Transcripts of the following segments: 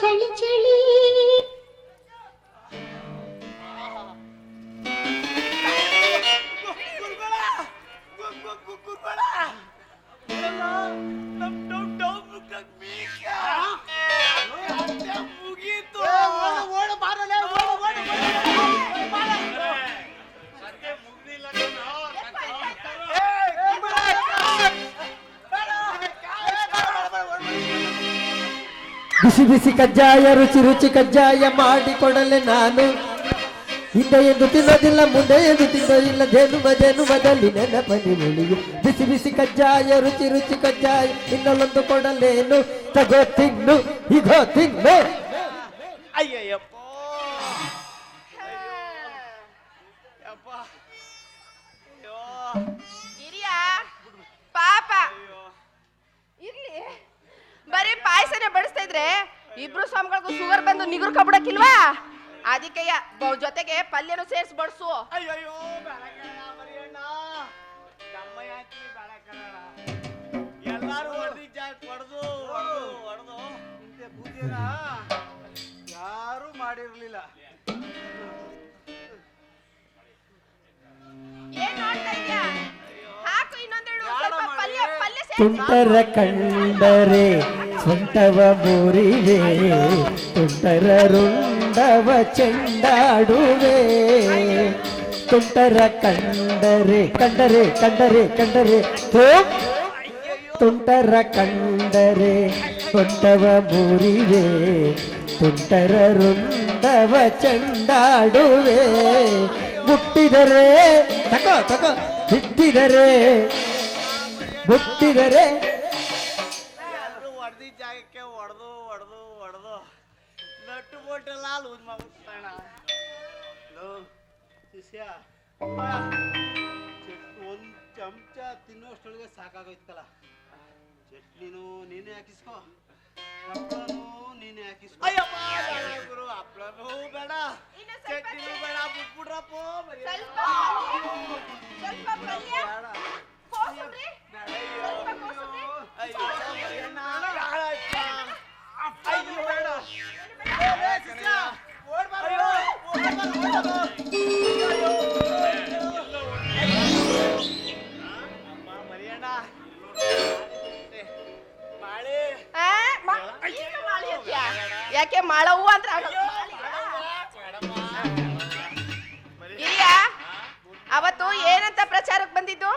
ಚಳಿ ಚಳಿ ಬಿಸಿ ಕಜ್ಜಾಯ ರುಚಿ ರುಚಿ ಕಜ್ಜಾಯ ಮಾಡಿಕೊಡಲೆ ನಾನು. ಹಿಂದೆ ಎಂದು ತಿನ್ನೋದಿಲ್ಲ ಮುಂದೆ ಎಂದು ತಿನ್ನೋದಿಲ್ಲ ಜೇನು ಮದೇನು ಬದಲಿ ನೆನಪನಿ ಮುಳಿಯು ಬಿಸಿ ಬಿಸಿ ಕಜ್ಜಾಯ ರುಚಿ ರುಚಿ ಕಜ್ಜಾಯ ಇನ್ನೊಂದು ಕೊಡಲೇನು? ತಗೋ ತಿನ್ನು ಇಗೋ ತಿನ್ನು. ಅಯ್ಯಯ್ಯಪ್ಪ. ಯಪ್ಪ ಅಯ್ಯೋ. ಹಿರಿಯ ಪಾಪ. ಇರ್ಲಿ. ಬರೀ ಪಾಯಸನೇ ಬಡಿಸ್ತಾ ಇದ್ರೆ ಇಬ್ರು ಸ್ವಾಮಿಗಳಿಗೂ ಶುಗರ್ ಬಂದು ನಿಗುರು ಕಬಿಡಕ್ಕಿಲ್ವಾ ಅದಕ್ಕೆಯ ಬ- ಜೊತೆಗೆ ಪಲ್ಯನು ಸೇರ್ಸಿ ಬಡಿಸು ಅಯ್ಯಯ್ಯೋ ಬೆಳಕಣ್ಣ ಮರಿಯಣ್ಣ. ನಮ್ಮ ಯಾಕೆ ಬೆಳಕಣ್ಣ ಎಲ್ಲಾರು ಹೊಡೆದಿ ಜಾಗ ಹೊಡೆದು ಹೊಡೆದು ಹೊಡೆದು. ಇಂತೆ ಬೂದಿನ ಯಾರು ಮಾಡಿರ್ಲಿಲ್ಲ. ಏನ್ ನೋಡ್ತಾ ಇದ್ಯಾ? ತುಂಟರ ಕಂಡರೆ ಸ್ವಂಟವ ಮುರಿವೆ ತುಂಟರ ರುಂಡವ ಚೆಂಡಾಡುವೆ ತುಂಟರ ಕಂಡರೆ ಕಂಡರೆ ಕಂಡರೆ ಕಂಡರೆ ಥೋ ತುಂಟರ ಕಂಡರೆ ಸೊಂಟವ ಮುರಿವೆ ತುಂಟರ ರುಂಡವ ಚೆಂಡಾಡುವೆ ಮುಟ್ಟಿದರೆ ತಕೋ ತಕ. ಹಿಟ್ಟಿದರೆ ಬುಟ್ಟಿದರೆ ಎಲ್ಲರೂ ಹೊಡೆದಿ ಜಾಗಕ್ಕೆ ಹೊಡೆದು ಹೊಡೆದು ಹೊಡೆದು. ನಟ್ಟು ಬೋಟೆಲ್ಲ ಲೂಸ್ ಮಾಡ್ಬಿಡ್ತಾಣ ಶಿಷ್ಯ. ಒಂದು ಚಮಚ ತಿನ್ನೋಷ್ಟೊಳಗೆ ಸಾಕಾಗೋಯ್ತಲ್ಲ. ಚಟ್ನಿನೂ ನೀನೇ ಹಾಕಿಸ್ಕೋ. ನೀನೇ ಹಾಕಿಸ್ಕೋ ಅಯ್ಯಪ್ಪ ಬೇಡ ಗುರು ಹಪ್ಪಳನೂ ಬೇಡ ಇನ್ನು ಸ್ವಲ್ಪ ಚಟ್ನಿನೂ ಬೇಡ ಬಿಟ್ಬಿಡ್ರಪ್ಪ ಬರೀ ಸ್ವಲ್ಪ ಸ್ವಲ್ಪ ಪಲ್ಯ ಬೇಡ ಕೋಸಂಬ್ರಿ ಸ್ವಲ್ಪ ಕೋಸಂಬ್ರಿ ಅಯ್ಯೋ ಮರಿಯಣ್ಣ, ಬೇಡ ಅಪ್ಪ. ಅಯ್ಯೋ ಬೇಡ ಏ, ಶಿಷ್ಯ, ಓಡ್ಬಾರ್ದು. ಓಡ್ಬಾರ್ದು, ಓಡ್ಬಾರ್ದು. ಅಯ್ಯೋ. ಯಾಕೆ ಮಾಳವ್ವ ಅಂದ್ರೆ ಅಂತ ಹಿರಿಯ ಅವತ್ತು ಏನಂತ ಪ್ರಚಾರಕ್ಕೆ ಬಂದಿದ್ದು?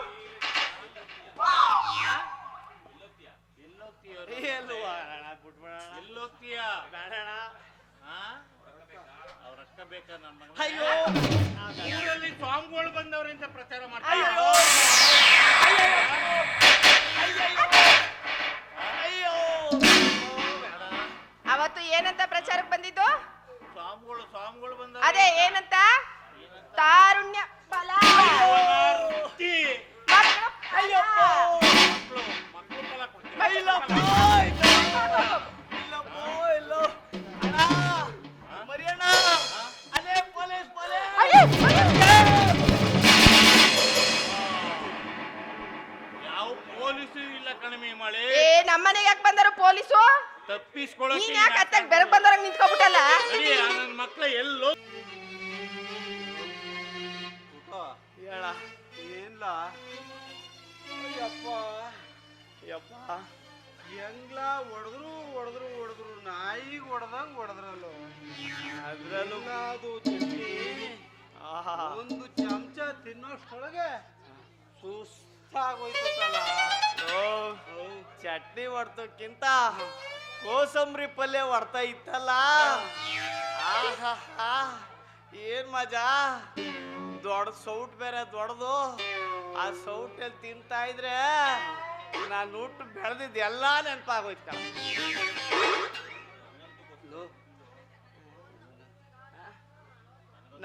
ಅಯ್ಯೋ. ಊರಲ್ಲಿ ಸ್ವಾಮಿಗಳು ಬಂದವರಿಂದ ಪ್ರಚಾರ ಮಾಡ್ತಾರೆ ಅಯ್ಯೋ ಅಯ್ಯೋ ಅವತ್ತು ಏನಂತ ಪ್ರಚಾರಕ್ಕೆ ಬಂದಿದ್ದು ಸ್ವಾಮಿಗಳು ಸ್ವಾಮಿಗಳು ಬಂದವ್ರೆ ಅದೇ ಏನಂತ ತಾರುಣ್ಯ ಫಲ. ಯಾವ ಪೊಲೀಸು ಇಲ್ಲ ಕಣಿಮೆ ಮಳೆ ಏ ನಮ್ಮನೆಗೆ ಯಾಕೆ ಬಂದರು ಪೊಲೀಸು ತಪ್ಪಿಸ್ಕೊಳ್ಳೋಕೆ ನೀನ್ ಯಾಕೆ ಅತ್ತಾಗ ಬೆರಗ್ ಬಂದವ್ರಾಗ ನಿಂತ್ಕೊಬಿಟ್ಟಲ್ಲ ನನ್ನ ಮಕ್ಳ ಎಲ್ಲೋ ಹೇಳ ಏನ್ಲ ಯಪ್ಪ ಯಪ್ಪ ಹೆಂಗ್ಲ ಹೊಡೆದ್ರು ಹೊಡೆದ್ರು ಹೊಡೆದ್ರು ನಾಯಿಗೆ ಹೊಡೆದಂಗ್ ಹೊಡೆದ್ರಲ್ಲೋ ಅದ್ರಲ್ಲೂ ಅದು ಚಟ್ನಿ ಒಂದು ಚಮಚ ತಿನ್ನೋಷ್ಟೊಳಗೆ ಸುಸ್ತಾಗೋಯ್ತಲ್ಲ ಚಟ್ನಿ ಹೊಡ್ತಕ್ಕಿಂತ ಕೋಸಂಬರಿ ಪಲ್ಯ ಹೊಡ್ತಾ ಇತ್ತಲ್ಲ? ಆಹಾ ಏನ್ ಮಜಾ? ದೊಡ್ಡ ಸೌಟ್ ಬೇರೆ ದೊಡ್ಡದು. ಆ ಸೌಟಲ್ಲಿ ತಿಂತಾ ಇದ್ರೆ ನಾನು ಊಟ ಬೆಳೆದಿದ್ದು ಎಲ್ಲ ನೆನಪಾಗೋಯ್ತ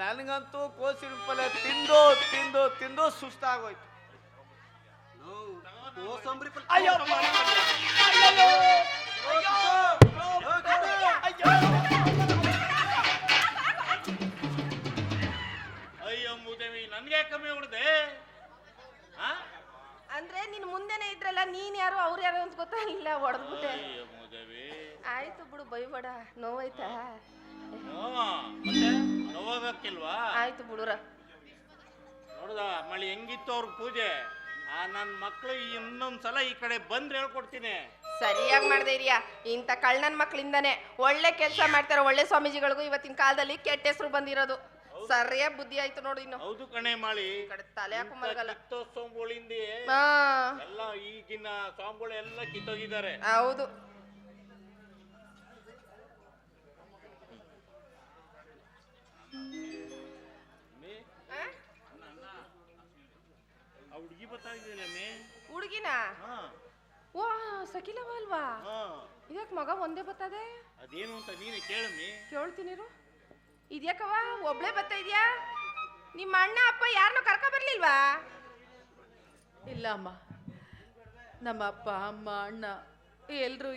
ನನಗಂತೂ ಕೋಸಿನ ಪಲ್ಯ ತಿಂದು ತಿಂದು ತಿಂದು ಸುಸ್ತಾಗೋಯ್ತು. ಅಯ್ಯೋ ಅಯ್ಯೋ ಮುದೇವಿ ನನ್ಗೆ ಕಮ್ಮಿ ಆ? ಅಂದ್ರೆ ನಿನ್ ಮುಂದೆನೆ ಇದ್ರಲ್ಲ ನೀನ್ ಯಾರು ಅವ್ರು ಯಾರು ಅಂತ ಗೊತ್ತಾಗಿಲ್ಲ ಹೊಡೆದ್ಬಿಟ್ಟೆ ಅಯ್ಯೋ ಮೂದೇವಿ. ಆಯ್ತು ಬಿಡು ಬೈಬೇಡ ನೋವಾಯ್ತಾ? ಮತ್ತೆ ನೋವಾಗಕ್ಕಿಲ್ವಾ? ಆಯ್ತು ಬಿಡುರ ನೋಡ್ದ ಮಳಿ ಹೆಂಗಿತ್ತು ಅವ್ರ ಪೂಜೆ? ಆ ನನ್ನ ಮಕ್ಳು ಇನ್ನೊಂದ್ಸಲ ಈ ಕಡೆ ಬಂದ್ರೆ ಹೇಳ್ಕೊಡ್ತೀನಿ. ಸರಿಯಾಗಿ ಮಾಡ್ದೆ ಇರಿಯಾ. ಇಂಥ ಕಳ್ಳನ ಮಕ್ಳಿಂದಾನೆ ಒಳ್ಳೆ ಕೆಲಸ ಮಾಡ್ತಾರೆ ಒಳ್ಳೆ ಸ್ವಾಮೀಜಿಗಳಿಗೂ ಇವತ್ತಿನ ಕಾಲದಲ್ಲಿ ಕೆಟ್ಟ ಹೆಸರು ಬಂದಿರೋದು. ಸರಿಯಾಗಿ ಬುದ್ಧಿ ಆಯ್ತು ನೋಡು ಇನ್ನು. ಹೌದು ಕಣೆ ಮಾಳಿ. ಈ ಕಡೆ ತಲೆ ಹಾಕು ಮಲಗಲ್ಲ ಹಾ. ಎಲ್ಲ ಈಗಿನ ಸ್ವಾಮಿಗಳು ಎಲ್ಲ ಕಿತ್ತೋಗಿದ್ದಾರೆ. ಹೌದು. ಬರ್ತಾ ಹುಡುಗಿನ? ಹಾ. ಓ ಸಕಿಲವ ಅಲ್ವಾ ಹಾ. ಇದಕ್ಕೆ ಮಗ ಒಂದೇ ಬರ್ತದೆ? ಅದೇನು ಅಂತ ನೀನೇ ಕೇಳಮ್ಮಿ. ಕೇಳ್ತೀನಿರು ಇದ್ಯಾಕವ ಒಬ್ಳೆ ಬರ್ತಾ ಇದೆಯಾ? ನಿಮ್ಮ ಅಣ್ಣ ಅಪ್ಪ ಯಾರನ್ನೂ ಕರ್ಕೊ ಬರ್ಲಿಲ್ವಾ? ಇಲ್ಲ ಅಮ್ಮ. ನಮ್ಮ ಅಪ್ಪ ಅಮ್ಮ ಅಣ್ಣ ಎಲ್ಲರೂ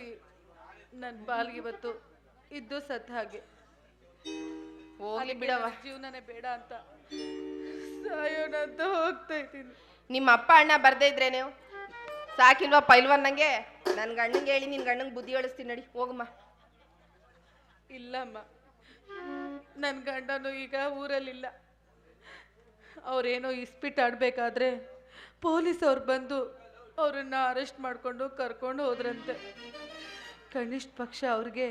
ನನ್ನ ಬಾಲ್ಗೆ ಇವತ್ತು ಇದ್ದು ಸತ್ತ ಹಾಗೆ. ಹೋಗ್ಲಿ ಬಿಡವ ಜೀವನನೇ ಬೇಡ ಅಂತ. ಸಾಯೋಣ ಅಂತ ಹೋಗ್ತಾ ಇದ್ದೀನಿ. ನಿಮ್ಮ ಅಪ್ಪ ಅಣ್ಣ ಬರ್ದೇ ಇದ್ರೆ ನೀವು? ಸಾಕಿಲ್ವಾ ಪೈಲ್ವಾನ್ ನಂಗೆ? ನನ್ನ ಗಂಡಂಗೆ ಹೇಳಿ, ನಿನ್ ಗಂಡಂಗೆ ಬುದ್ಧಿ ಹೇಳಿಸ್ತೀನಿ ನಡಿ, ಹೋಗಮ್ಮ. ಇಲ್ಲಮ್ಮ ನನ್ನ ಗಂಡನು ಈಗ ಊರಲ್ಲಿಲ್ಲ. ಅವರೇನೋ ಇಸ್ಪಿಟ್ ಆಡಬೇಕಾದ್ರೆ ಪೊಲೀಸ್ ಅವ್ರು ಬಂದು ಅವರನ್ನು ಅರೆಸ್ಟ್ ಮಾಡಿಕೊಂಡು ಕರ್ಕೊಂಡು ಹೋದ್ರಂತೆ. ಕನಿಷ್ಠ ಪಕ್ಷ ಅವ್ರಿಗೆ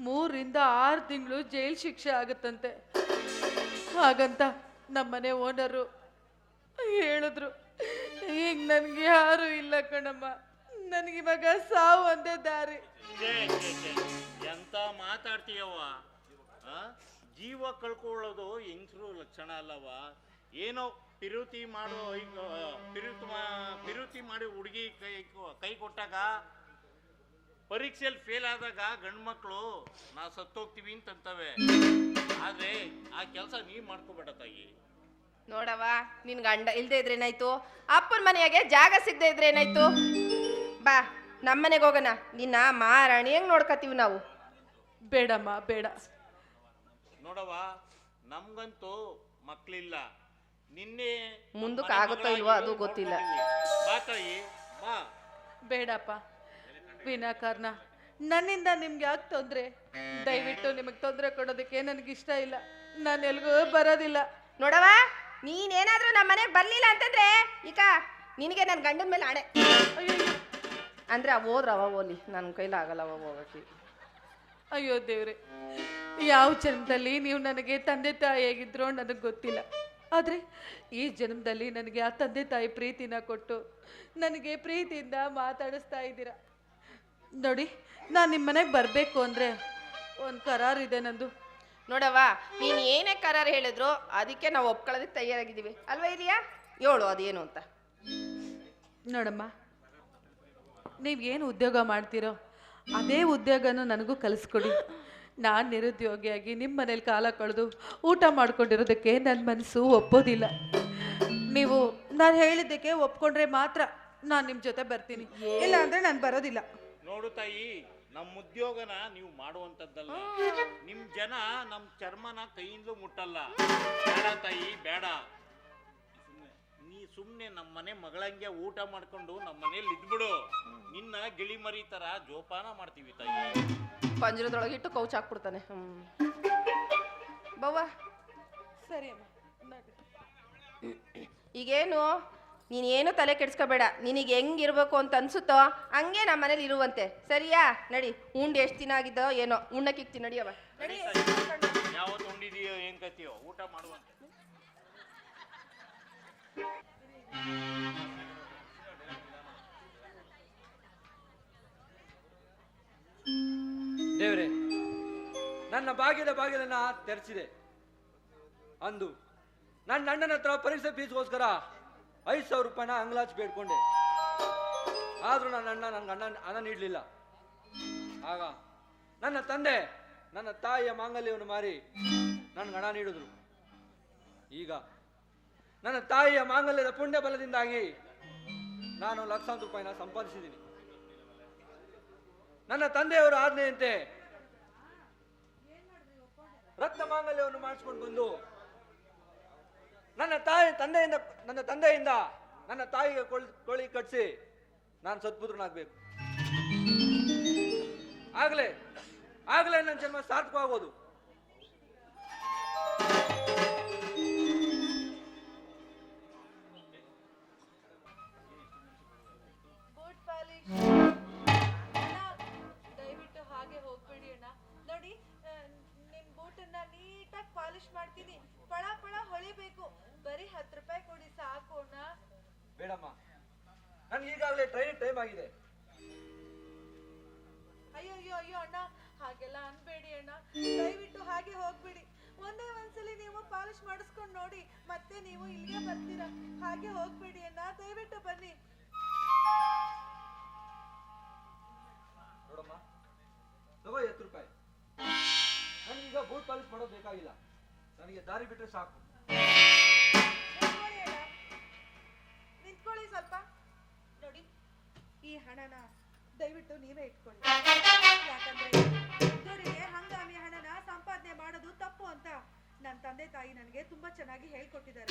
ಮೂರಿಂದ ಆರು ತಿಂಗಳು ಜೈಲು ಶಿಕ್ಷೆ ಆಗುತ್ತಂತೆ. ಹಾಗಂತ ನಮ್ಮನೆ ಓನರು ಹೇಳಿದ್ರು. ಈಗ ನನ್ಗೆ ಯಾರು ಇಲ್ಲ ಕಣಮ್ಮ. ನನಗಿವಾಗ ಸಾವು ಒಂದೇ ದಾರಿ. ಎಂತ ಮಾತಾಡ್ತೀಯವ್ವ? ಜೀವ ಕಳ್ಕೊಳ್ಳೋದು ಹೆಂಗಸರು ಲಕ್ಷಣ ಅಲ್ಲವ ಏನೋ ಪಿರುತಿ ಮಾಡೋ ತಿರುತಿ ಪಿರುತಿ ಮಾ- ಪಿರುತಿ ಮಾಡಿ ಹುಡುಗಿ ಕೈ ಕೈ ಕೊಟ್ಟಾಗ ಪರೀಕ್ಷೆಯಲ್ಲಿ ಫೇಲ್ ಆದಾಗ ಗಂಡು ಮಕ್ಕಳು ನಾ ಸತ್ತೋಗ್ತೀವಿ ಅಂತಂತವೆ. ಆದ್ರೆ ಆ ಕೆಲಸ ನೀವು ಮಾಡ್ಕೋಬೇಡ ತಾಯಿ. ನೋಡವ ನಿನ್ ಗಂಡ ಇಲ್ದೆ ಇದ್ರೆ ಏನಾಯ್ತು? ಅಪ್ಪನ ಮನೆಯಾಗೆ ಜಾಗ ಸಿಗದೆ ಇದ್ರೆ ಏನಾಯ್ತು? ಬಾ ನಮ್ಮನೆಗೆ ಹೋಗೋಣ. ನಿನ್ನ ಮಾರಾಣಿ ಹೆಂಗ್ ನೋಡ್ಕತೀವಿ ನಾವು? ಬೇಡಮ್ಮ ಬೇಡ. ನೋಡವ ನಮ್ಗಂತೂ ಮಕ್ಳಿಲ್ಲ. ನಿನ್ನೆ ಮುಂದಕ್ಕೆ ಆಗುತ್ತೋ ಇಲ್ವೋ ಅದು ಗೊತ್ತಿಲ್ಲ. ಬಾ ತಾಯಿ ಬಾ. ಬೇಡಪ್ಪ. ವಿನಾಕಾರಣ ನನ್ನಿಂದ ನಿಮ್ಗೆ ಯಾಕೆ ತೊಂದರೆ? ದಯವಿಟ್ಟು ನಿಮಗೆ ತೊಂದರೆ ಕೊಡೋದಕ್ಕೆ ನನಗಿಷ್ಟ ಇಷ್ಟ ಇಲ್ಲ. ನಾನು ಎಲ್ಗೂ ಬರೋದಿಲ್ಲ. ನೋಡವ ನೀನೇನಾದ್ರೂ ನಮ್ಮ ಮನೆಗೆ ಬರಲಿಲ್ಲ ಅಂತಂದ್ರೆ ಈಗ ನಿನಗೆ ನನ್ನ ಗಂಡನ ಮೇಲೆ ಅಯ್ಯೋ ಅಂದ್ರೆ ಅವ ಹೋದ್ರ, ಅವ ಹೋಲಿ ನನ್ನ ಕೈಲಾಗಲ್ಲವ ಹೋಗಕ್ಕೆ. ಅಯ್ಯೋ ದೇವ್ರೆ, ಯಾವ ಜನ್ಮದಲ್ಲಿ ನೀವು ನನಗೆ ತಂದೆ ತಾಯಿ ತಾಯಿಯಾಗಿದ್ರೋ ನನಗೆ ಗೊತ್ತಿಲ್ಲ. ಆದರೆ ಈ ಜನ್ಮದಲ್ಲಿ ನನಗೆ ಆ ತಂದೆ ತಾಯಿ ಪ್ರೀತಿನ ಕೊಟ್ಟು ನನಗೆ ಪ್ರೀತಿಯಿಂದ ಮಾತಾಡಿಸ್ತಾ ಇದ್ದೀರಾ. ನೋಡಿ, ನಾನು ನಿಮ್ಮ ಮನೆಗೆ ಬರಬೇಕು ಅಂದರೆ ಒಂದು ಕರಾರು ಇದೆ ನಂದು. ನೋಡವ ನೀನು ಏನೇ ಕರಾರ್ ಹೇಳಿದ್ರು ಅದಕ್ಕೆ ನಾವು ಒಪ್ಕೊಳ್ಳೋದಕ್ಕೆ ತಯಾರಾಗಿದ್ದೀವಿ. ಅಲ್ವಾ ಇದೆಯಾ ಹೇಳು ಅದೇನು ಅಂತ. ನೋಡಮ್ಮ ನೀವು ಏನು ಉದ್ಯೋಗ ಮಾಡ್ತೀರೋ ಅದೇ ಉದ್ಯೋಗನೂ ನನಗೂ ಕಲಿಸ್ಕೊಡಿ. ನಾನು ನಿರುದ್ಯೋಗಿಯಾಗಿ ನಿಮ್ಮ ಮನೇಲಿ ಕಾಲ ಕಳೆದು ಊಟ ಮಾಡ್ಕೊಂಡಿರೋದಕ್ಕೆ ನನ್ನ ಮನಸ್ಸು ಒಪ್ಪೋದಿಲ್ಲ. ನೀವು ನಾನು ಹೇಳಿದ್ದಕ್ಕೆ ಒಪ್ಕೊಂಡ್ರೆ ಮಾತ್ರ ನಾನು ನಿಮ್ಮ ಜೊತೆ ಬರ್ತೀನಿ. ಇಲ್ಲ ಅಂದರೆ ನಾನು ಬರೋದಿಲ್ಲ. ನೋಡು ತಾಯಿ ನಮ್ಮ ಉದ್ಯೋಗನ ನೀವು ಮಾಡುವಂಥದ್ದಲ್ಲ ನಿಮ್ ಜನ ನಮ್ಮ ಚರ್ಮನ ಕೈಯಿಂದಲೂ ಮುಟ್ಟಲ್ಲ. ಬೇಡ ತಾಯಿ ಬೇಡ. ನೀ ಸುಮ್ನೆ ನಮ್ಮ ಮನೆ ಮಗಳಂಗೆ ಊಟ ಮಾಡ್ಕೊಂಡು ನಮ್ಮ ಮನೇಲಿ ಇದ್ಬಿಡು. ನಿನ್ನ ಗಿಳಿ ಮರಿ ತರ ಜೋಪಾನ ಮಾಡ್ತೀವಿ ತಾಯಿ. ಪಂಜರದೊಳಗೆ ಇಟ್ಟು ಕೌಚ್ ಹಾಕ್ಬಿಡ್ತಾನೆ. ಹ್ಮ್. ಬವ್ವ. ಸರಿ ಅಮ್ಮ. ಈಗೇನು? ನೀನೇನು ತಲೆ ಕೆಡ್ಸ್ಕೋಬೇಡ. ನಿನಗೆ ಹೆಂಗಿರ್ಬೇಕು ಅಂತ ಅನ್ಸುತ್ತೋ ಹಂಗೆ ನಮ್ಮ ಮನೇಲಿ ಇರುವಂತೆ. ಸರಿಯಾ? ನಡಿ. ಉಂಡು ಎಷ್ಟು ದಿನ ಆಗಿದ್ದೋ ಏನೋ. ಉಣ್ಣಕ್ಕಿಕ್ತಿ ನಡಿಯವ ನಡಿ ಯಾವತ್ತು ಉಂಡಿದೀಯೋ ಏನ್ ಕತಿಯೋ ಊಟ ಮಾಡುವಂತೆ. ದೇವ್ರೆ ನನ್ನ ಭಾಗ್ಯದ ಬಾಗಿಲನ್ನ ತೆರೆಸಿದೆ. ಅಂದು ನನ್ನ ಅಣ್ಣನ ಹತ್ರ ಪರೀಕ್ಷೆ ಫೀಸ್ಗೋಸ್ಕರ ಐದು ಸಾವಿರ ರೂಪಾಯಿನ ಅಂಗ್ಲಾಚ್ ಬೇಡ್ಕೊಂಡೆ. ಆದರೂ ನನ್ನ ಅಣ್ಣ ನನ್ನ ಅಣ್ಣ ಹಣ ನೀಡಲಿಲ್ಲ. ಆಗ ನನ್ನ ತಂದೆ ನನ್ನ ತಾಯಿಯ ಮಾಂಗಲ್ಯವನ್ನು ಮಾರಿ ನನಗೆ ಹಣ ನೀಡಿದ್ರು. ಈಗ ನನ್ನ ತಾಯಿಯ ಮಾಂಗಲ್ಯದ ಪುಣ್ಯ ಬಲದಿಂದಾಗಿ ನಾನು ಲಕ್ಷಾಂತರ ರೂಪಾಯಿನ ಸಂಪಾದಿಸಿದ್ದೀನಿ. ನನ್ನ ತಂದೆಯವರು ಆಜ್ಞೆಯಂತೆ ರಕ್ತ ಮಾಂಗಲ್ಯವನ್ನು ಮಾಡಿಸ್ಕೊಂಡು ಬಂದು ನನ್ನ ತಾಯಿ ತಂದೆಯಿಂದ, ನನ್ನ ತಂದೆಯಿಂದ ನನ್ನ ತಾಯಿಗೆ ಕೊಳ್ ಕಟ್ಸಿ ನಾನು ಸತ್ಪುತ್ರನಾಗಬೇಕು ಆಗಲೇ ಆಗಲೇ ನನ್ನ ಜನ್ಮ ಸಾರ್ಥಕವಾಗೋದು. ದಯವಿಟ್ಟು ಹಾಗೆ ಹೋಗ್ಬೇಡಿ ಅಣ್ಣ. ನೋಡಿ ನಿಮ್ ಬೂಟನ್ನ ನೀಟಾಗಿ ಪಾಲಿಶ್ ಮಾಡ್ತೀನಿ. ಹೊಳಿಬೇಕು ಬರೀ ಹತ್ತು ರೂಪಾಯಿ ಕೊಡಿ ಸಾಕು ಅಣ್ಣ. ಬೇಡಮ್ಮ. ನನ್ಗೆ ಈಗಾಗಲೇ ಟ್ರೈನ್ ಟೈಮ್ ಆಗಿದೆ. ಅಯ್ಯೋ ಅಯ್ಯೋ ಅಯ್ಯೋ ಅಣ್ಣ. ಹಾಗೆಲ್ಲ ಅನ್ಬೇಡಿ ಅಣ್ಣ. ದಯವಿಟ್ಟು ಹಾಗೆ ಹೋಗ್ಬಿಡಿ. ಒಂದೇ ಒಂದ್ಸಲಿ ನೀವು ಪಾಲಿಶ್ ಮಾಡಿಸ್ಕೊಂಡು ನೋಡಿ. ಮತ್ತೆ ನೀವು ಇಲ್ಲಿಗೆ ಬರ್ತೀರಾ? ಹಾಗೆ ಹೋಗ್ಬೇಡಿ ಅಣ್ಣ. ದಯವಿಟ್ಟು ಬನ್ನಿ. ನೋಡಮ್ಮ ತಗೋ ಎತ್ತು ರೂಪಾಯಿ. ನನಗೀಗ ಬೂಟ್ ಪಾಲಿಶ್ ಮಾಡೋದು ಬೇಕಾಗಿಲ್ಲ. ನನಗೆ ದಾರಿ ಬಿಟ್ರೆ ಸಾಕು. ನಿಂತ್ಕೊಳ್ಳಿ ಸ್ವಲ್ಪ. ನೋಡಿ, ಈ ಹಣನ ದಯವಿಟ್ಟು ನೀವೇ ಇಟ್ಕೊಳ್ಳಿ. ಯಾಕಂದ್ರೆ ಹಂಗಾಮಿ ಹಣನ ಸಂಪಾದನೆ ಮಾಡೋದು ತಪ್ಪು ಅಂತ ನನ್ನ ತಂದೆ ತಾಯಿ ನನಗೆ ತುಂಬಾ ಚೆನ್ನಾಗಿ ಹೇಳ್ಕೊಟ್ಟಿದ್ದಾರೆ.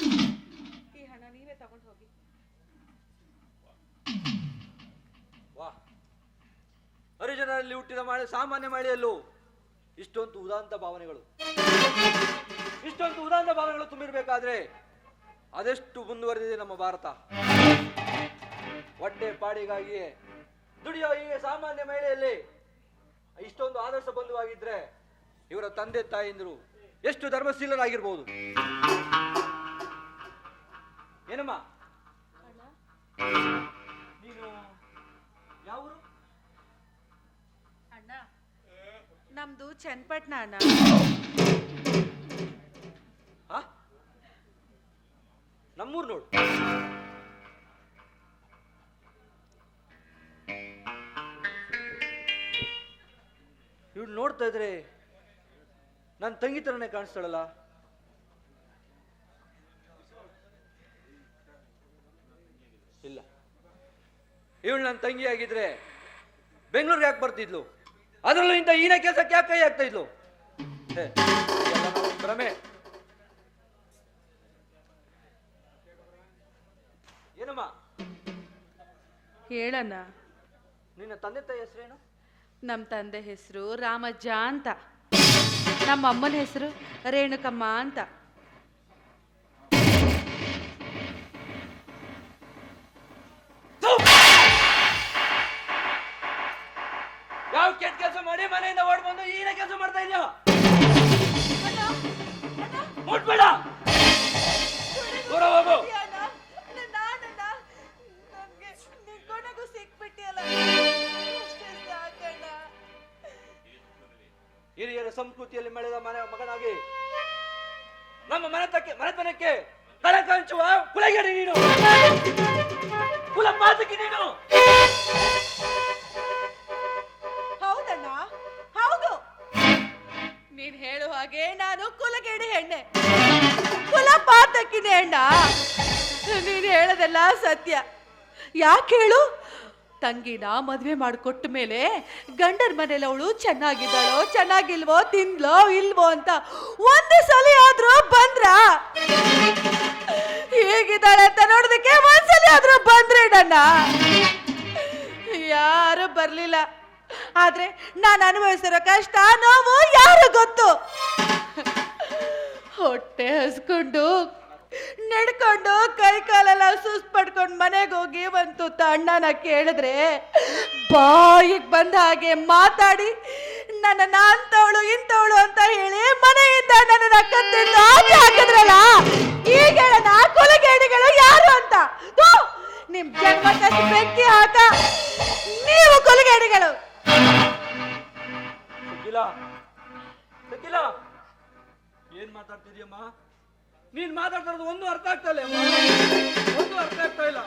ಈ ಹಣ ನೀವೇ ತಗೊಂಡು ಹೋಗಿ. ಹರಿಜನರಲ್ಲಿ ಹುಟ್ಟಿದ ಮಳೆ ಸಾಮಾನ್ಯ ಮಳೆಯಲ್ಲೂ. ಇಷ್ಟೊಂದು ಉದಾಂತ ಭಾವನೆಗಳು. ಇಷ್ಟೊಂದು ಉದಾಂತ ಭಾವನೆಗಳು ತುಂಬಿರ್ಬೇಕಾದ್ರೆ ಅದೆಷ್ಟು ಮುಂದುವರೆದಿದೆ ನಮ್ಮ ಭಾರತ? ಹೊಟ್ಟೆ ಪಾಡಿಗಾಗಿಯೇ ದುಡಿಯೋ ಈ ಸಾಮಾನ್ಯ ಮಹಿಳೆಯಲ್ಲಿ ಇಷ್ಟೊಂದು ಆದರ್ಶ ಬಂಧುವಾಗಿದ್ರೆ ಇವರ ತಂದೆ ತಾಯಿಂದರು ಎಷ್ಟು ಧರ್ಮಶೀಲರಾಗಿರ್ಬೋದು? ಏನಮ್ಮ? ನೀನು ನಮ್ದು ಚನ್ನಪಟ್ಟಣ ಅಣ್ಣ. ನಮ್ಮೂರ್ ನೋಡು. ಇವಳು ನೋಡ್ತಾ ಇದ್ರೆ ನನ್ನ ತಂಗಿ ತರನೇ ಕಾಣಿಸ್ತಾಳಲ್ಲ. ಇಲ್ಲ. ಇವಳು ನನ್ನ ತಂಗಿ ಆಗಿದ್ರೆ ಬೆಂಗಳೂರಿಗೆ ಯಾಕೆ ಬರ್ತಿದ್ಲು? ಅದರಲ್ಲೂ ಇಂಥ ಈನ ಕೆಲಸಕ್ಕೆ ಯಾಕೆ ಕೈ ಆಗ್ತಾ ಇದ್ಲು? ಭ್ರಮೆ. ಹೇಳಣ್ಣ ನಿನ್ನ ತಂದೆ ತಾಯಿ ಹೆಸರೇನು? ನಮ್ಮ ತಂದೆ ಹೆಸರು ರಾಮಜ್ಜ ಅಂತ. ನಮ್ಮ ಅಮ್ಮನ ಹೆಸರು ರೇಣುಕಮ್ಮ ಅಂತ. ಯಾವ ಕೆಟ್ಟ ಕೆಲಸ ಮಾಡಿ ಮನೆಯಿಂದ ಓಡ್ ಬಂದು ಈನ ಕೆಲಸ ಮಾಡ್ತಾ ಇದೆಯೋ? ಮುಟ್ಬೇಡ. ದೂರ ಹೋಗು. ಹಿರಿಯರ ಸಂಸ್ಕೃತಿಯಲ್ಲಿ ಮಳೆದ ಮನೆ ಮಗನಾಗಿ ನಮ್ಮ ಮನೆತಕ್ಕೆ ಮನೆತನಕ್ಕೆ ತಲೆ ಕಂಚುವ ಕುಲಗೆಡಿ ನೀನು. ಕುಲ ಪಾತಕಿ ನೀನು. ಹೌದಣ್ಣ? ಹೌದು. ನೀನ್ ಹೇಳುವ ಹಾಗೆ ನಾನು ಕುಲಗೆಡಿ ಹೆಣ್ಣೆ. ಕುಲ ಪಾತಕಿನಿ ಅಣ್ಣ. ನೀನ್ ಹೇಳದೆಲ್ಲ ಸತ್ಯ. ಯಾಕೆ ಹೇಳು? ತಂಗಿನ ಮದುವೆ ಮಾಡಿಕೊಟ್ಟ ಮೇಲೆ ಗಂಡರ ಮನೇಲಿ ಅವಳು ಚೆನ್ನಾಗಿದ್ದಾಳೋ, ಚೆನ್ನಾಗಿಲ್ವೋ ತಿನ್ಲೋ ಇಲ್ವೋ ಅಂತ ಒಂದು ಸಲ ಆದ್ರೂ ಬಂದ್ರ? ಹೇಗಿದ್ದಾಳೆ ಅಂತ ನೋಡೋದಕ್ಕೆ ಒಂದ್ಸಲ ಆದ್ರೂ ಬಂದ್ರೆ ನನ್ನ? ಯಾರು ಬರ್ಲಿಲ್ಲ. ಆದ್ರೆ ನಾನು ಅನುಭವಿಸಿರೋ ಕಷ್ಟ, ನೋವು ಯಾರು ಗೊತ್ತು? ಹೊಟ್ಟೆ ಹಸ್ಕೊಂಡು ನಡ್ಕೊಂಡು ಕೈ ಕಾಲೆಲ್ಲ ಸುಸ್ ಪಡ್ಕೊಂಡು ಮನೆಗೆ ಹೋಗಿ ಒಂದು ತುತ್ತ ಅಣ್ಣನ ಕೇಳಿದ್ರೆ, ಬಾಯಿಗೆ ಬಂದ ಹಾಗೆ ಮಾತಾಡಿ, ನನ್ನ ನಾಂತವಳು ಇಂಥವಳು ಅಂತ ಹೇಳಿ ಮನೆಯಿಂದ ನನ್ನ ಕತ್ತಿದ್ದು ಹಾಕಿದ್ರಲ್ಲ, ಈಗ ಹೇಳೋಣ ಕೊಲೆಗೇಡಿಗಳು ಯಾರು ಅಂತ. ನಿಮ್ ಜನ್ಮಕ್ಕಷ್ಟು ಬೆಂಕಿ ಹಾಕ ನೀವು ಕೊಲೆಗೇಡಿಗಳು. ಏನ್ ಮಾತಾಡ್ತಿದ್ಯಮ್ಮ? ನೀನ್ ಮಾತಾಡ್ತಾರದು ಒಂದು ಅರ್ಥ ಆಗ್ತಾ ಇಲ್ಲ ಒಂದು ಅರ್ಥ ಆಗ್ತಾ ಇಲ್ಲ.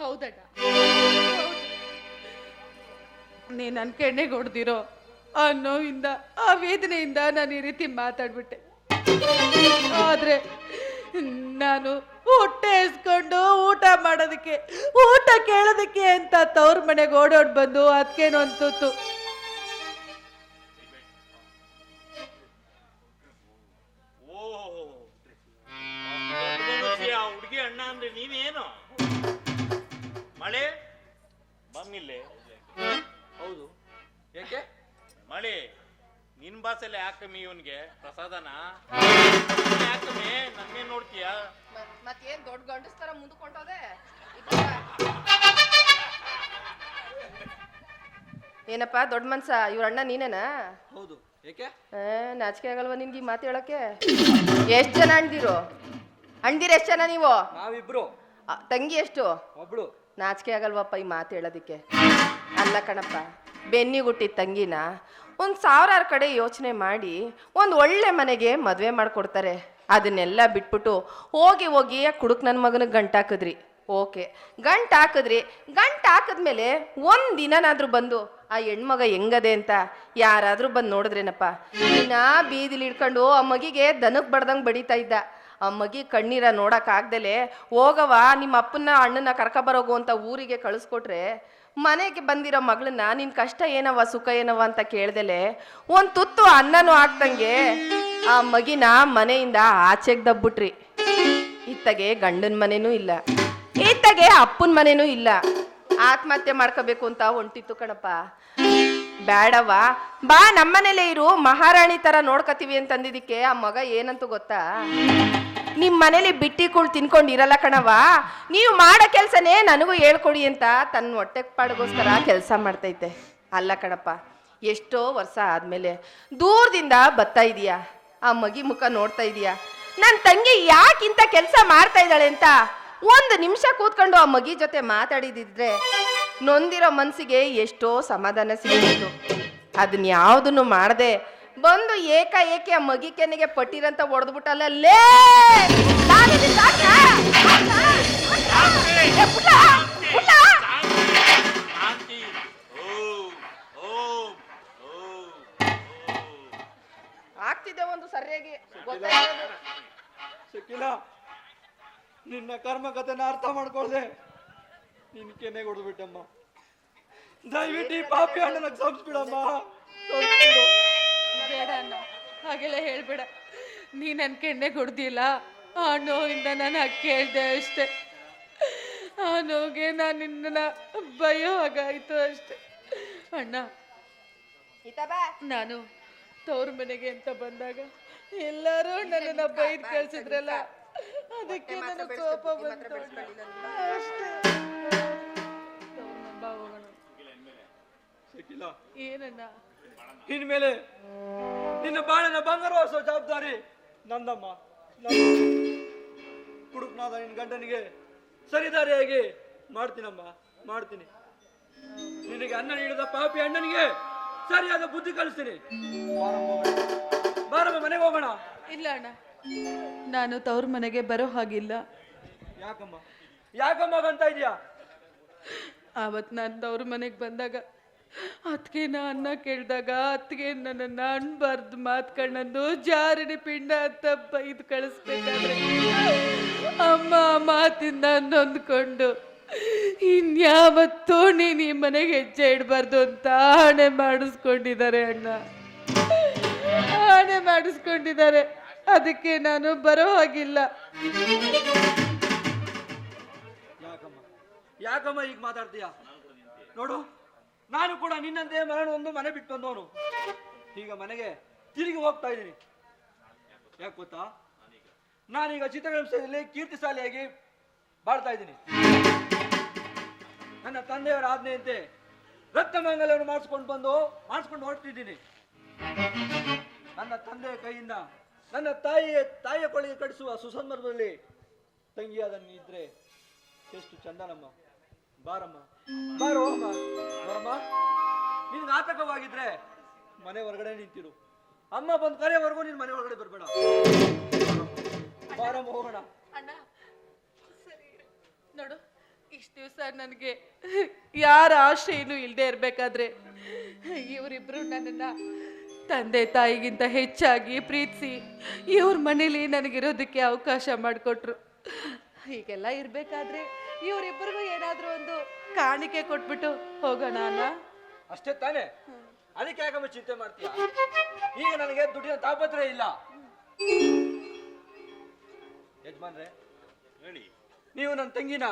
ಹೌದಣ್ಣ. ನೀ ನನ್ನ ಕೆಣ್ಣೆಗೆ ಹೊಡೆದಿರೋ ಆ ನೋವಿಂದ, ಆ ವೇದನೆಯಿಂದ ನಾನು ಈ ರೀತಿ ಮಾತಾಡ್ಬಿಟ್ಟೆ. ಆದ್ರೆ ನಾನು ಹೊಟ್ಟೆ ಎಸ್ಕೊಂಡು ಊಟ ಮಾಡೋದಕ್ಕೆ, ಊಟ ಕೇಳೋದಕ್ಕೆ ಅಂತ ತವ್ರ ಮನೆಗೆ ಓಡೋಡ್ ಬಂದು ಅದಕ್ಕೇನು ಅಂತೂತು ನೀನೇನು ಮಳೆ? ಬಮ್ಮಿಲ್ಲೇ ಹೌದು. ಏಕೆ? ಮಳೆ. ನಿನ್ ಬಾಸಲ್ಲಿ ಯಾಕಮ್ಮಿ ಇವನ್ಗೆ? ಪ್ರಸಾದನ? ಯಾಕಮ್ಮಿ ನನ್ನೇ ನೋಡ್ತೀಯ? ಮತ್ತೇನ್ ದೊಡ್ಡ ಗಂಡಸ್ತರ ಏನಪ್ಪ ದೊಡ್ಡ ಮನ್ಸ ಇವ್ರ ಅಣ್ಣ ನೀನೇನಾ? ಹೌದು. ಏಕೆ? ಆ, ನಾಚಿಕೆ ಆಗಲ್ವಾ ನಿನ್ಗೆ ಈ ಮಾತು ಹೇಳಕ್ಕೆ? ಎಷ್ಟ್ ಜನ ಅಣ್ದಿರು ಅಣ್ದಿರ ಎಷ್ಟ್ ಜನ ನೀವು? ನಾವಿಬ್ರು. ಆ, ತಂಗಿ ಎಷ್ಟು? ಒಬ್ಳು. ನಾಚಿಕೆ ಆಗಲ್ವಪ್ಪ ಈ ಮಾತು ಹೇಳೋದಿಕ್ಕೆ. ಅಲ್ಲ ಕಣಪ್ಪ ಬೆನ್ನಿಗುಟ್ಟಿದ ತಂಗಿನ ಒಂದು ಸಾವಿರಾರು ಕಡೆ ಯೋಚನೆ ಮಾಡಿ ಒಂದು ಒಳ್ಳೆ ಮನೆಗೆ ಮದುವೆ ಮಾಡಿಕೊಡ್ತಾರೆ. ಅದನ್ನೆಲ್ಲ ಬಿಟ್ಬಿಟ್ಟು ಹೋಗಿ ಹೋಗಿ ಆ ಕುಡುಕ್ ನನ್ನ ಮಗನಿಗೆ ಗಂಟು ಹಾಕಿದ್ರಿ. ಓಕೆ ಗಂಟು ಹಾಕಿದ್ರಿ. ಗಂಟು ಹಾಕಿದ್ಮೇಲೆ ಒಂದು ದಿನನಾದರೂ ಬಂದು ಆ ಹೆಣ್ಮಗ ಹೆಂಗದೆ ಅಂತ ಯಾರಾದರೂ ಬಂದು ನೋಡಿದ್ರೇನಪ್ಪ. ದಿನ ಬೀದಿಲಿ ಇಟ್ಕೊಂಡು ಆ ಮಗಿಗೆ ದನಕ್ಕೆ ಬಡ್ದಂಗೆ ಬಡಿತಾ ಇದ್ದ. ಮಗಿ ಕಣ್ಣೀರ ನೋಡೋಕ್ಕಾಗ್ದಲೆ ಹೋಗವ ನಿಮ್ಮ ಅಪ್ಪನ ಅಣ್ಣನ ಕರ್ಕೊಬರೋಗು ಅಂತ ಊರಿಗೆ ಕಳಿಸ್ಕೊಟ್ರೆ, ಮನೆಗೆ ಬಂದಿರೋ ಮಗಳನ್ನ, ನಿನ್ ಕಷ್ಟ ಏನವ ಸುಖ ಏನವ ಅಂತ ಕೇಳ್ದಲೆ, ಒಂದ್ ತುತ್ತು ಅನ್ನನೂ ಆಗ್ದಂಗೆ ಆ ಮಗಿನ ಮನೆಯಿಂದ ಆಚೆಗೆ ದಬ್ಬಿಟ್ರಿ. ಇತ್ತಗೆ ಗಂಡನ ಮನೆನೂ ಇಲ್ಲ. ಇತ್ತಗೆ ಅಪ್ಪನ ಮನೆನೂ ಇಲ್ಲ. ಆತ್ಮಹತ್ಯೆ ಮಾಡ್ಕೋಬೇಕು ಅಂತ ಹೊಂಟಿತ್ತು ಕಣಪ್ಪ. ಬೇಡವ್ವ ಬಾ, ನಮ್ಮನೇಲೆ ಇರು. ಮಹಾರಾಣಿ ತರ ನೋಡ್ಕತೀವಿ ಅಂತಂದಿದ್ದಕ್ಕೆ ಆ ಮಗ ಏನಂತ ಗೊತ್ತಾ? ನಿಮ್ಮ ಮನೇಲಿ ಬಿಟ್ಟಿ ಕೂಳ್ ತಿನ್ಕೊಂಡಿರಲ್ಲ ಕಣವ ನೀವು ಮಾಡೋ ಕೆಲಸನೇ ನನಗೂ ಹೇಳ್ಕೊಡಿ ಅಂತ ತನ್ನ ಹೊಟ್ಟೆ ಪಾಡಿಗೋಸ್ಕರ ಕೆಲಸ ಮಾಡ್ತೈತೆ. ಅಲ್ಲ ಕಣಪ್ಪ, ಎಷ್ಟೋ ವರ್ಷ ಆದ್ಮೇಲೆ ದೂರದಿಂದ ಬರ್ತಾ ಇದೀಯಾ? ಆ ಮಗಿ ಮುಖ ನೋಡ್ತಾ ಇದೀಯಾ? ನನ್ನ ತಂಗಿ ಯಾಕಿಂತ ಕೆಲಸ ಮಾಡ್ತಾ ಇದ್ದಾಳೆ ಅಂತ ಒಂದು ನಿಮಿಷ ಕೂತ್ಕೊಂಡು ಆ ಮಗಿ ಜೊತೆ ಮಾತಾಡಿದಿದ್ರೆ ನೊಂದಿರೋ ಮನಸ್ಸಿಗೆ ಎಷ್ಟೋ ಸಮಾಧಾನ ಸಿಗುತ್ತೆ ಅದನ್ನ ಯಾವುದನ್ನು ಮಾಡದೆ? ಬಂದು ಏಕಾಏಕಿ ಏಕೆ ಆ! ಮಗಿ ಕೆನೆಗೆ ಪಟ್ಟಿರಂತ ಹೊಡೆದ್ಬಿಟ್ಟಲ್ಲ ಆಗ್ತಿದೆ ಒಂದು ಸರಿಯಾಗಿ. ನಿನ್ನ ನಿನ್ನ ಕರ್ಮಕಥೆನ ಅರ್ಥ ಮಾಡ್ಕೊಳ್ದೆ. ನಿನ್ ಕೆನೆ ಹೊಡೆದ್ಬಿಟ್ಟಮ್ಮ ದಯವಿಟ್ಟು ಈ ಪಾಪಿ ಅಣ್ಣನ ಸಂಸ್ಬಿಡಮ್ಮ ಸಂಸ್ಬಿಡು. ಬೇಡ ಅಣ್ಣ ಹಾಗೆಲ್ಲ ಹೇಳ್ಬೇಡ. ನೀ ನನ್ನ ಕೆಣ್ಣೆ ಕೊಡ್ದಿಲ್ಲ. ಆ ನೋವಿಂದ ನಾನು ಕೇಳ್ದೆ ಅಷ್ಟೆ. ಆ ನೋವಿಗೆ ನಾನು ನಿನ್ನ ಬಯೋ ಹಾಗಾಯ್ತು ಅಷ್ಟೆ. ಅಣ್ಣ ನಾನು ತವ್ರ ಮನೆಗೆ ಅಂತ ಬಂದಾಗ ಎಲ್ಲರೂ ನನ್ನನ್ನ ಬೈದ್ ಕಳ್ಸಿದ್ರಲ್ಲ. ಅದಕ್ಕೆ ನನ್ನ ಕೋಪ ಬಂತು ಏನಣ್ಣ ಇನ್ಮೇಲೆ ನಿನ್ನ ಬಾಳನ ಬಂಗಾರ ಹೊಸ ಜವಾಬ್ದಾರಿ ನಂದಮ್ಮ. ನಂದು. ಕುಡುಕ್ನಾದ ನಿನ್ನ ಗಂಡನಿಗೆ ಸರಿದಾರಿಯಾಗಿ ಮಾಡ್ತೀನಮ್ಮ ಮಾಡ್ತೀನಿ. ನಿನಗೆ ಅನ್ನ ನೀಡಿದ ಪಾಪಿ ಅಣ್ಣನಿಗೆ ಸರಿಯಾದ ಬುದ್ಧಿ ಕಲಿಸ್ತೀನಿ. ಬಾರಮ್ಮ ಬಾರಮ್ಮ ಮನೆಗೆ ಹೋಗೋಣ. ಇಲ್ಲ ಅಣ್ಣ. ನಾನು ತವ್ರ ಮನೆಗೆ ಬರೋ ಹಾಗಿಲ್ಲ. ಯಾಕಮ್ಮ? ಯಾಕಮ್ಮ ಅಂತ ಇದೆಯಾ ಆವತ್ತು ನಾನು ತವ್ರ ಮನೆಗೆ ಬಂದಾಗ ಅತ್ಗೆನ ಅನ್ನ ಕೇಳಿದಾಗ, ಅತ್ತಿಗೆ ನನ್ನ ಅನ್ಬಾರ್ದು ಮಾತ್ಕೊಂಡಂದು ಜಾರಣಿ ಪಿಂಡ ಅಂತ ಬೈದು ಕಳಿಸ್ಬೇಕಾದ್ರೆ, ಅಮ್ಮ ಮಾತಿಂದ ನೊಂದ್ಕೊಂಡು, ಇನ್ಯಾವತ್ತೂ ನೀನು ಈ ಮನೆಗೆ ಹೆಜ್ಜೆ ಇಡಬಾರ್ದು ಅಂತ ಆಣೆ ಮಾಡಿಸ್ಕೊಂಡಿದ್ದಾರೆ ಅಣ್ಣ. ಆಣೆ ಮಾಡಿಸ್ಕೊಂಡಿದ್ದಾರೆ. ಅದಕ್ಕೆ ನಾನು ಬರೋ ಹಾಗಿಲ್ಲ. ಯಾಕಮ್ಮ? ಈಗ ಮಾತಾಡ್ತೀಯ? ನೋಡು ನಾನು ಕೂಡ ನಿನ್ನಂತೆ ಮರಣ ಒಂದು ಮನೆ ಬಿಟ್ಟು ಬಂದವನು. ಈಗ ಮನೆಗೆ ತಿರುಗಿ ಹೋಗ್ತಾ ಇದ್ದೀನಿ. ಯಾಕೆ ಗೊತ್ತಾ? ನಾನೀಗ ಚಿತ್ರಹಿಂಸೆಯಲ್ಲಿ ಕೀರ್ತಿಶಾಲಿಯಾಗಿ ಬಾಳ್ತಾ ಇದ್ದೀನಿ. ನನ್ನ ತಂದೆಯವರ ಆಜ್ಞೆಯಂತೆ ರತ್ನಮಂಗಲವನ್ನು ಮಾಡಿಸ್ಕೊಂಡು ಬಂದು ಮಾಡಿಸ್ಕೊಂಡು ಹೊರಟಿದ್ದೀನಿ. ನನ್ನ ತಂದೆಯ ಕೈಯಿಂದ ನನ್ನ ತಾಯಿಯ ತಾಯಿಯ ಕೊಳಿಗೆ ಕಡಿಸುವ ಸುಸಂದರ್ಭದಲ್ಲಿ ತಂಗಿಯಾದ ನೀ ಇದ್ರೆ ಎಷ್ಟು ಚಂದನಮ್ಮ. ಬಾರಮ್ಮ. ಬಾರೋ ಅಮ್ಮ ನೋಡಮ್ಮ ನಿನ್ಗೆ ಮನೆ ಹೊರಗಡೆ ನಿಂತಿರು. ಅಮ್ಮ ಬಂದು ಕರೆಯವರೆಗೂ ನೀನ್ ಮನೆ ಒಳಗಡೆ ಬರಬೇಡ. ಬಾರಮ್ಮ, ಹೋಗೋಣ. ಅಣ್ಣ, ಸರಿ ನೋಡು, ಇಷ್ಟು ದಿವಸ ನನಗೆ ಯಾರ ಆಶ್ರಯನೂ ಇಲ್ಲದೆ ಇರಬೇಕಾದ್ರೆ ಇವರಿಬ್ರು ನನ್ನ ತಂದೆ ತಾಯಿಗಿಂತ ಹೆಚ್ಚಾಗಿ ಪ್ರೀತಿಸಿ ಇವ್ರ ಮನೇಲಿ ನನಗಿರೋದಕ್ಕೆ ಅವಕಾಶ ಮಾಡಿಕೊಟ್ರು. ಹೀಗೆಲ್ಲ ಇರಬೇಕಾದ್ರೆ ಇವರಿಬ್ಬರಿಗೂ ಏನಾದರೂ ಒಂದು ಕಾಣಿಕೆ ಕೊಟ್ಬಿಟ್ಟು ಹೋಗೋಣ ಅಲ್ಲ ಅಷ್ಟೇ ತಾನೇ ಅದಕ್ಕೆ ಯಾಕಮ್ಮ ಚಿಂತೆ ಮಾಡ್ತೀಯ ಈಗ ನನಗೆ ದುಡ್ಡಿನ ತಾಪತ್ರ ಇಲ್ಲ ಯಜಮಾನ್ರೆ ಹೇಳಿ ನೀವು ನನ್ನ ತಂಗಿನ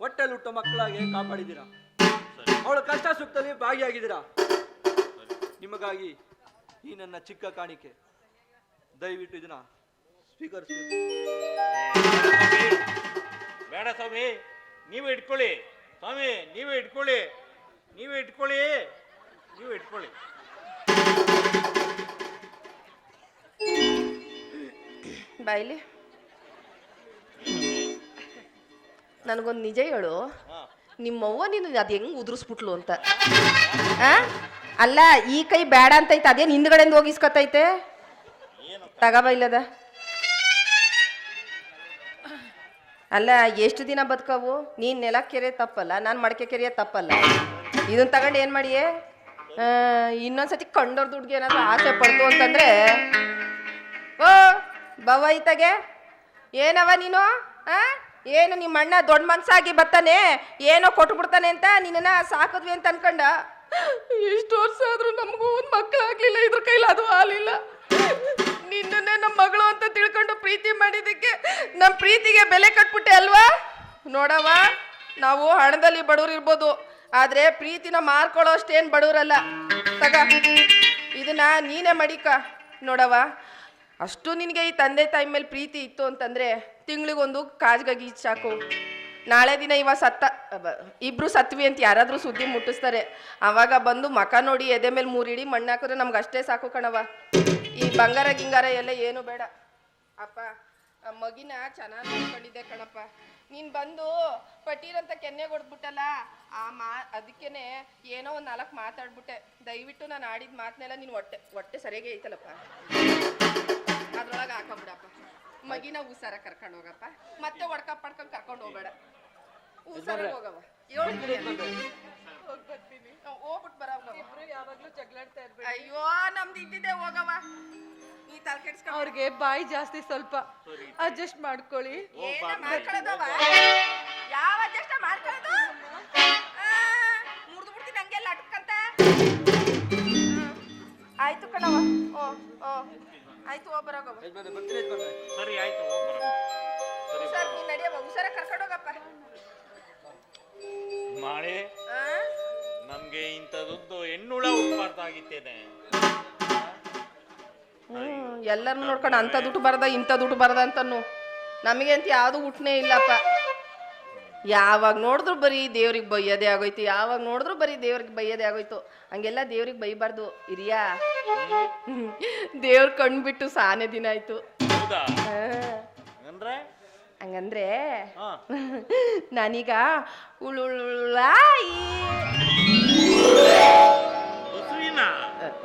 ಹೊಟ್ಟೆಲ್ ಹುಟ್ಟ ಮಕ್ಕಳಾಗಿ ಕಾಪಾಡಿದ್ದೀರಾ ಸರಿ ಅವಳ ಕಷ್ಟ ಸುಖದಲ್ಲಿ ಭಾಗಿಯಾಗಿದ್ದೀರಾ ನಿಮಗಾಗಿ ಈ ನನ್ನ ಚಿಕ್ಕ ಕಾಣಿಕೆ ದಯವಿಟ್ಟು ಇದನ್ನ ಸ್ವೀಕರಿಸಿ ಬೇಡ ಸ್ವಾಮಿ ನೀವೇ ಇಟ್ಕೊಳ್ಳಿ. ಸ್ವಾಮಿ ನೀವೇ ಇಟ್ಕೊಳ್ಳಿ. ನೀವೇ ಇಟ್ಕೊಳ್ಳಿ. ನೀವೇ ಇಟ್ಕೊಳ್ಳಿ. ಬಾಯ್ಲಿ ನನಗೊಂದು ನಿಜ ಹೇಳು. ನಿಮ್ಮವ್ವ ನೀನು ಅದು ಹೆಂಗ್ ಉದುರಿಸ್ಬಿಟ್ಲು ಅಂತ? ಅಲ್ಲ ಈ ಕೈ ಬೇಡ ಅಂತೈತೆ ಅದೇನು ಹಿಂದ್ಗಡೆಯಿಂದ ಹೋಗಿಸ್ಕೊತೈತೆ? ಏನು? ಅಲ್ಲ, ಎಷ್ಟು ದಿನ ಬದುಕವು? ನೀನ್ ನೆಲ ಕೆರೆ ತಪ್ಪಲ್ಲ, ನಾನು ಮಡಕೆ ಕೆರೆಯ ತಪ್ಪಲ್ಲ. ಇದನ್ನ ತಗೊಂಡು ಏನು ಮಾಡಿಯೇ? ಇನ್ನೊಂದ್ಸತಿ ಕಂಡೋರ್ ದುಡ್ಗೆ ಏನಾದ್ರು ಆಸೆ ಪಡ್ತು ಅಂತಂದ್ರೆ, ಓ ಬವ ಈತಗೆ. ಏನವ ನೀನು? ಆ? ಏನು ನಿಮ್ಮ ಅಣ್ಣ ದೊಡ್ಡ ಮನ್ಸಾಗಿ ಬರ್ತಾನೆ? ಏನೋ ಕೊಟ್ಟು ಬಿಡ್ತಾನೆ ಅಂತ ನಿನ್ನ ಸಾಕಿದ್ವಿ ಅಂತ ಅನ್ಕೊಂಡ? ಇಷ್ಟು ವರ್ಷ ಆದ್ರೂ ನಮಗೂ ಒಂದು ಮಕ್ಕಳಾಗ್ಲಿಲ್ಲ ಇದ್ರ ಕೈಲಿ ಅದು ಆಗಲಿಲ್ಲ ನಿನ್ನನ್ನೇ ನಮ್ಮ ಮಗಳು ಅಂತ ತಿಳ್ಕೊಂಡು ಪ್ರೀತಿ ಮಾಡಿದ್ದಕ್ಕೆ ನಮ್ಮ ಪ್ರೀತಿಗೆ ಬೆಲೆ ಕಟ್ಬಿಟ್ಟೆ ಅಲ್ವಾ? ನೋಡವ್ವ, ನಾವು ಹಣದಲ್ಲಿ ಬಡವ್ರು ಇರ್ಬೋದು, ಆದ್ರೆ ಪ್ರೀತಿನ ಮಾರ್ಕೊಳ್ಳೋ ಅಷ್ಟೇನು ಬಡವರಲ್ಲ. ತಗ, ಇದನ್ನ ನೀನೇ ಮಡಿಕ. ನೋಡವ ಅಷ್ಟು ನಿನಗೆ ಈ ತಂದೆ ತಾಯಿ ಮೇಲೆ ಪ್ರೀತಿ ಇತ್ತು ಅಂತಂದ್ರೆ ತಿಂಗಳಿಗೊಂದು ಕಾಜ್ಗಾಗಿ ಸಾಕು. ನಾಳೆ ದಿನ ಇವ ಸತ್ತ ಇಬ್ರು ಸತ್ವಿ ಅಂತ ಯಾರಾದರೂ ಸುದ್ದಿ ಮುಟ್ಟಿಸ್ತಾರೆ. ಆವಾಗ ಬಂದು ಮಕ ನೋಡಿ ಎದೆ ಮೇಲೆ ಮೂರಿಡಿ ಮಣ್ಣು ಹಾಕಿದ್ರೆ ನಮ್ಗೆ ಅಷ್ಟೇ ಸಾಕು ಕಣವ ಬಂಗಾರ ಗಿಂಗಾರ ಎಲ್ಲ ಏನು ಬೇಡ. ಅಪ್ಪ ಆ ಮಗಿನ ಚೆನ್ನಾಗಿ ನೋಡ್ಕೊಂಡಿದ್ದೆ ಕಣಪ್ಪ. ನೀನ್ ಬಂದು ಪಟೀರಂತ ಕೆನ್ನೆ ಹೊಡ್ದ್ಬಿಟ್ಟಲ್ಲ ಆ ಮಾ ಅದಕ್ಕೇನೆ ಏನೋ ಒಂದ್ ನಾಲ್ಕು ಮಾತಾಡ್ಬಿಟ್ಟೆ. ದಯವಿಟ್ಟು ನಾನು ಆಡಿದ ಮಾತನ್ನೆಲ್ಲ ನೀನು ಹೊಟ್ಟೆ ಹೊಟ್ಟೆ ಸರಿಯಾಗಿ ಐತಲ್ಲಪ್ಪ. ಅದ್ರೊಳಗೆ ಹಾಕೊಂಬಿಡಪ್ಪ. ಮಗಿನ ಉಸಾರ ಕರ್ಕೊಂಡು ಹೋಗಪ್ಪ. ಮತ್ತೆ ಹೊಡ್ಕ ಪಡ್ಕೊಂಡು ಕರ್ಕೊಂಡು ಹೋಗ್ಬೇಡ. ಹುಸಾರ ಹೋಗವ ಹೋಗ್ಬಿಟ್ಟು ಬರವ ಯಾವಾಗ್ಲೂ ಜಗಳಾಡ್ತಾ ಇರ್ಬೇಕು ಅಯ್ಯೋ ನಮ್ದು ಇದ್ದಿದ್ದೆ ಹೋಗವ ನೀ ತಲೆ ಕೆಡ್ಸ್ಕೊ ಅವ್ರಿಗೆ ಬಾಯಿ ಜಾಸ್ತಿ ಸ್ವಲ್ಪ ಅಡ್ಜಸ್ಟ್ ಮಾಡ್ಕೊಳ್ಳಿ. ಏನ ಮಾಡ್ಕೊಳ್ಳೋದವ ಯಾವ ಅಡ್ಜಸ್ಟ್ ಮಾಡ್ಕೊಳ್ಳೋದು? ಮುರಿದು ಬಿಡ್ತೀನಿ ಹಂಗೆಲ್ಲ ಅಟ್ಕಂತ ಆಯ್ತು ಕಣವ ಓ ಓ. ಆಯ್ತು ಹೋಗ್ಬರೋಗವ ಬರೋಗವ ಸರಿ ಆಯ್ತು ಹೋಗ್ ಬರೋಣ. ಸರಿ ಹುಷಾರ್ ನೀನ್ ನಡಿಯವ ಹುಷಾರ ಕರ್ಕೊಂಡು ಆ? ನಮ್ಗೆ ಇಂಥದೊಂದು ಹೆಣ್ಣುಳ ಹುಟ್ಟಬಾರ್ದಾಗಿತ್ತೇನೆ. ಹ್ಮ್ ಎಲ್ಲರನ್ನು ನೋಡ್ಕೊಂಡು ಅಂತ ದುಡ್ಡು ಬರದ ಇಂಥ ದುಡ್ಡು ಬರದ ಅಂತನು. ನಮಗೆ ಅಂತ ಯಾವುದು ಹುಟ್ಟನೇ ಇಲ್ಲಪ್ಪ. ಯಾವಾಗ ನೋಡಿದ್ರು ಬರೀ ದೇವ್ರಿಗೆ ಬೈಯೋದೇ ಆಗೋಯ್ತು ಯಾವಾಗ ನೋಡಿದ್ರು ಬರೀ ದೇವ್ರಿಗೆ ಬೈಯೋದೇ ಆಗೋಯ್ತು. ಹಂಗೆಲ್ಲ ದೇವ್ರಿಗೆ ಬೈಬಾರ್ದು ಇರಿಯಾ ದೇವ್ರ ಕಣ್ಬಿಟ್ಟು ಸಾನೆ ದಿನ ಆಯ್ತು. ಹೌದಾ? ಅಂದ್ರೆ? ಹಂಗಂದ್ರೆ ನಾನೀಗ ಉಳುಳಾಯಿ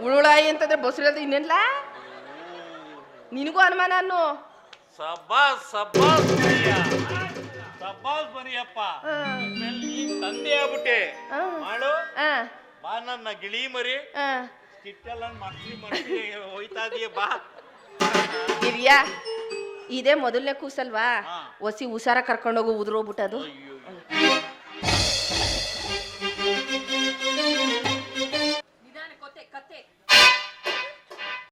ಉಳುಳಾಯಿ ಅಂತಂದ್ರೆ ಬಸ್ರಲ್ದು ಇನ್ನೇನ್ಲ ನಿನಗೂ ಅನುಮಾನ ಅನ್ನು? ಸಬ್ಬಾಸ್ ಸಬ್ಬಾಸ್ ಬರಿಯ ಸಬ್ಬಾಸ್ ನೀನ್ ತಂದೆ ಆಗ್ಬಿಟ್ಟೆ. ಮಾಡು. ಬಾ ನನ್ನ ಗಿಳಿ ಮರಿ. ಕಿಟ್ಟೆಲ್ಲ ಮಡ್ಸಿ ಮಡ್ಸಿ ಹೋಯ್ತಾ ಇದೀಯ ಬಾ. ಹಿರಿಯಾ ಇದೇ ಮೊದಲನೇ ಕೂಸಲ್ವಾ. ಒಸಿ ಹುಷಾರ ಕರ್ಕೊಂಡೋಗು ಉದ್ರೋಗ್ಬಿಟ್ಟದು.